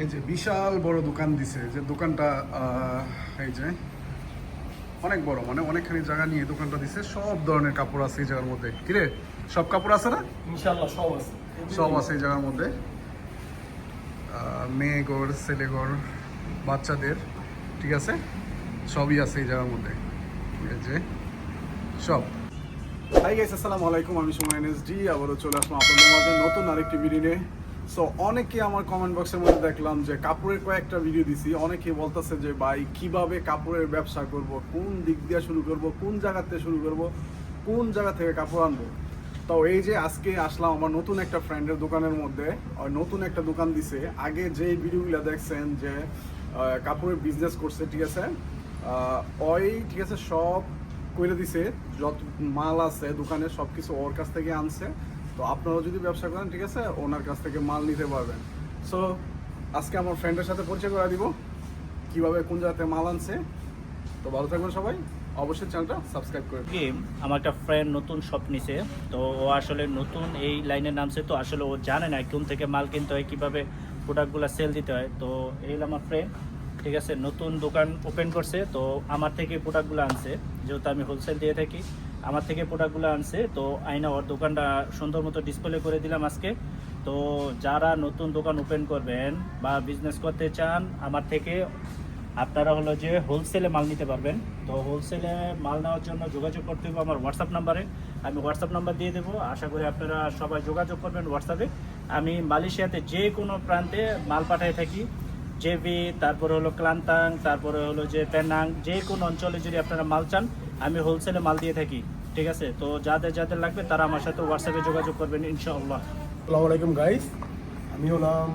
এই যে বিশাল বড় দোকান দিছে যে দোকানটা এই যে অনেক বড় মানে অনেকখানি জায়গা নিয়ে দোকানটা দিছে সব ধরনের কাপড় আছে এই জায়গার মধ্যে। কিরে সব কাপড় আছে না? সব আছে। সব আছে এই জায়গার মধ্যে। মেয়েগড় ছেলেগড় বাচ্চাদের ঠিক আছে? সবই আছে এই জায়গার মধ্যে। এই যে সব। হাই গাইস আসসালামু আলাইকুম আমি সুমন এনএসডি আবারও চলে আসলাম আপনাদের মাঝে নতুন আরেকটি ভিডিও নিয়ে। সো অনেকে আমার কমেন্ট বক্সের মধ্যে দেখলাম যে কাপড়ের কয়েকটা ভিডিও দিছি। অনেকে বলতেছে যে, ভাই, কীভাবে কাপড়ের ব্যবসা করব? কোন দিক দিয়ে শুরু করব? কোন জায়গা থেকে শুরু করব? কোন জায়গা থেকে কাপড় আনব? তো এই যে আজকে আসলাম আমার নতুন একটা ফ্রেন্ডের দোকানের মধ্যে। নতুন একটা দোকান দিছে। আগে যে ভিডিওগুলো দেখছেন যে কাপড়ের বিজনেস করছে, ঠিক আছে? ওই, ঠিক আছে, সব করে দিছে। যত মাল আছে, দোকানে সব কিছু ওর কাছ থেকে আনছে। তো আপনারা যদি ব্যবসা করেন, ঠিক আছে, ওনার কাছ থেকে মাল নিতে পারবেন। সো আজকে আমার ফ্রেন্ডের সাথে পরিচয় করে দিব, কীভাবে, কোন জায়গাতে মাল আনছে। তো ভালো থাকবেন সবাই, অবশ্যই চ্যানেলটা সাবস্ক্রাইব করে। কি, আমার একটা ফ্রেন্ড নতুন শপ নিছে, তো ও আসলে নতুন এই লাইনে নামছে, তো আসলে ও জানে না কোন থেকে মাল কিনতে হয়, কীভাবে প্রোডাক্টগুলো সেল দিতে হয়। তো এই হলো আমার ফ্রেন্ড ঠিক আছে, নতুন দোকান ওপেন করছে, তো আমার থেকে প্রোডাক্টগুলো আনছে, যেহেতু আমি হোলসেল দিয়ে থাকি। আমার থেকে প্রোডাক্টগুলো আনছে, তো আইনা ওর দোকানটা সুন্দর মতো ডিসপ্লে করে দিলাম আজকে। তো যারা নতুন দোকান ওপেন করবেন বা বিজনেস করতে চান, আমার থেকে আপনারা হলো যে হোলসেলে মাল নিতে পারবেন। তো হোলসেলে মাল নেওয়ার জন্য যোগাযোগ করতে হবে আমার হোয়াটসঅ্যাপ নাম্বারে আমি হোয়াটসঅ্যাপ নাম্বার দিয়ে দেবো। আশা করি আপনারা সবাই যোগাযোগ করবেন হোয়াটসঅ্যাপে আমি মালয়েশিয়াতে যে কোনো প্রান্তে মাল পাঠিয়ে থাকি। জেবি তারপরে হলো ক্লান্তাং তারপরে হলো যে পেনাং যে কোনো অঞ্চলে যদি আপনারা মাল চান আমি হোলসেলে মাল দিয়ে থাকি, ঠিক আছে? তো যাদের যাদের লাগবে তারা আমার সাথে হোয়াটসঅ্যাপে যোগাযোগ করবেন, ইনশাআল্লাহ। আসসালামু আলাইকুম গাইস আমি হলাম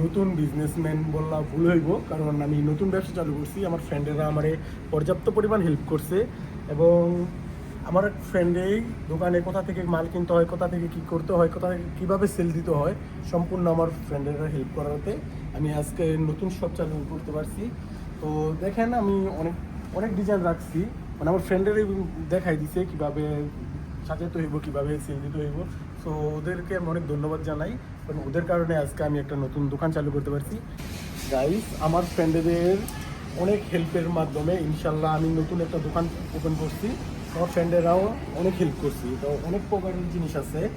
নতুন বিজনেসম্যান বললাম ভুল হইব, কারণ আমি নতুন ব্যবসা চালু করছি। আমার ফ্রেন্ডেরা আমারে পর্যাপ্ত পরিমাণ হেল্প করছে এবং আমার ফ্রেন্ডেই দোকানে কোথা থেকে মাল কিনতে হয়, কোথা থেকে কি করতে হয়, কোথা থেকে কীভাবে সেল দিতে হয়, সম্পূর্ণ আমার ফ্রেন্ডেরা হেল্প করাতে আমি আজকে নতুন শপ চালু করতে পারছি। তো দেখেন, আমি অনেক অনেক ডিজাইন রাখছি। মানে আমার ফ্রেন্ডেরই দেখাই দিছে কীভাবে সাজাতে হইব, কীভাবে সেল দিতে হইব। সো ওদেরকে আমি অনেক ধন্যবাদ জানাই। কারণ ওদের কারণে আজকে আমি একটা নতুন দোকান চালু করতে পারছি। গাইস আমার ফ্রেন্ডেদের অনেক হেল্পের মাধ্যমে ইনশাল্লাহ আমি নতুন একটা দোকান ওপেন করছি। আমার ফ্রেন্ডেরাও অনেক হেল্প করছি। তো অনেক প্রকারের জিনিস আছে।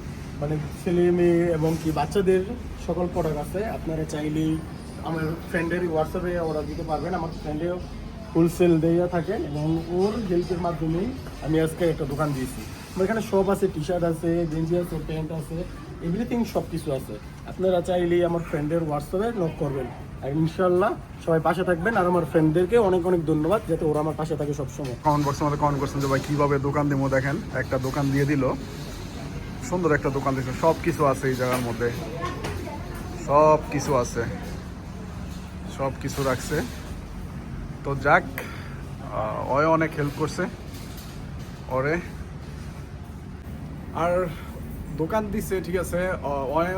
মানে ছেলে মেয়ে এবং কি বাচ্চাদের সকল প্রোডাক্ট আছে। আপনারা চাইলেই আমার ফ্রেন্ডের হোয়াটসঅ্যাপে অর্ডার দিতে পারবেন। আমার ফ্রেন্ডেও হোলসেল দেওয়া থাকে এবং ওর হেল্পের মাধ্যমেই আমি আজকে একটা দোকান দিয়েছি। আমার এখানে সব আছে টি শার্ট আছে গেঞ্জি আছে প্যান্ট আছে এভরিথিং সব কিছু আছে। আপনারা চাইলেই আমার ফ্রেন্ডের হোয়াটসঅ্যাপে নক করবেন। আর ইনশাল্লাহ সবাই পাশে থাকবেন আর আমার ফ্রেন্ডদেরকে অনেক অনেক ধন্যবাদ যাতে ওরা আমার পাশে থাকে সবসময়। কমেন্ট বক্সের মধ্যে কমেন্ট করছেন যে, ভাই, কীভাবে দোকান দেবো দেখেন? একটা দোকান দিয়ে দিল। সুন্দর একটা দোকান দিয়েছে। সব কিছু আছে এই জায়গার মধ্যে। সব কিছু আছে। সব কিছু রাখছে। তো যাক ওয়ে অনেক হেল্প করছে ওরে আর দোকান দিছে, ঠিক আছে ওয়ে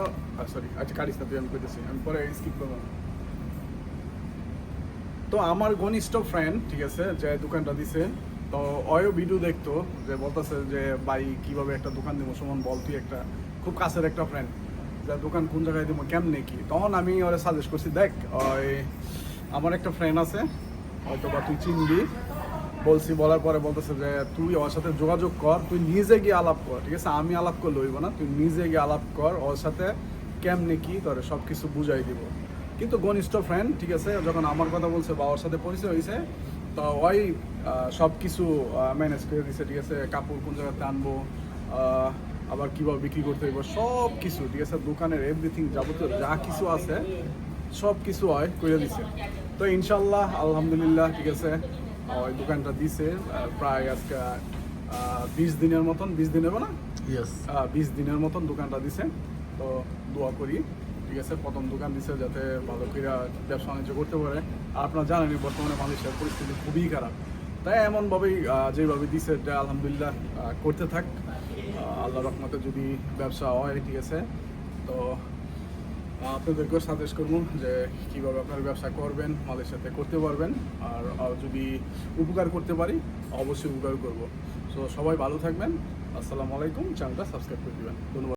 সরি আচ্ছা কাটিস না তুই আমি কইতেছি, আমি পরে স্কিপ করব। তো আমার ঘনিষ্ঠ ফ্রেন্ড ঠিক আছে, যে দোকানটা দিছে, তো অয়ও ভিডিও দেখতো, যে বলতেছে যে, ভাই, কীভাবে একটা দোকান দিব, সুমন, বল, তুই একটা খুব কাছের একটা ফ্রেন্ড যে দোকান কোন জায়গায় দিব, কেমনে কি? তখন আমি ওরা সাজেস্ট করছি, দেখ ওই আমার একটা ফ্রেন্ড আছে হয়তো বা তুই চিনবি। বলছি, বলার পরে বলতেছে যে, তুই ওর সাথে যোগাযোগ কর, তুই নিজে গিয়ে আলাপ কর, ঠিক আছে? আমি আলাপ করলে হইব না, তুই নিজে গিয়ে আলাপ কর, ওর সাথে কেমনে কি তোরে সব কিছু বুঝাই দিব। কিন্তু ঘনিষ্ঠ ফ্রেন্ড ঠিক আছে? যখন আমার কথা বলছে বা ওর সাথে পরিচয় হয়েছে তো ওই সব কিছু ম্যানেজ করে দিছে, ঠিক আছে? কাপড় কোন জায়গাতে আনব আবার কীভাবে বিক্রি করতে হইব সব কিছু ঠিক আছে? দোকানের এভরিথিং যাবতীয় যা কিছু আছে সব কিছু হয় করে দিছে। তো ইনশাল্লাহ আলহামদুলিল্লাহ ঠিক আছে। ওই দোকানটা দিছে প্রায় আজকে বিশ দিনের মতন বিশ দিন হবে না? বিশ দিনের মতন দোকানটা দিছে। তো দোয়া করি ঠিক আছে প্রথম দোকান দিছে যাতে ভালো করে ব্যবসা বাণিজ্য করতে পারে। আর আপনারা জানেনই বর্তমানে মালয়েশিয়ার পরিস্থিতি খুবই খারাপ। তাই এমনভাবেই যেভাবে দিছে যে আলহামদুলিল্লাহ করতে থাক। আল্লাহ রহমতে যদি ব্যবসা হয় ঠিক আছে তো আপনাদেরকেও সাজেস্ট করব যে কীভাবে আপনার ব্যবসা করবেন মালয়েশিয়াতে করতে পারবেন। আর যদি উপকার করতে পারি, অবশ্যই উপকার করব। সো সবাই ভালো থাকবেন। আসসালামু আলাইকুম। চ্যানেলটা সাবস্ক্রাইব করে দেবেন। ধন্যবাদ।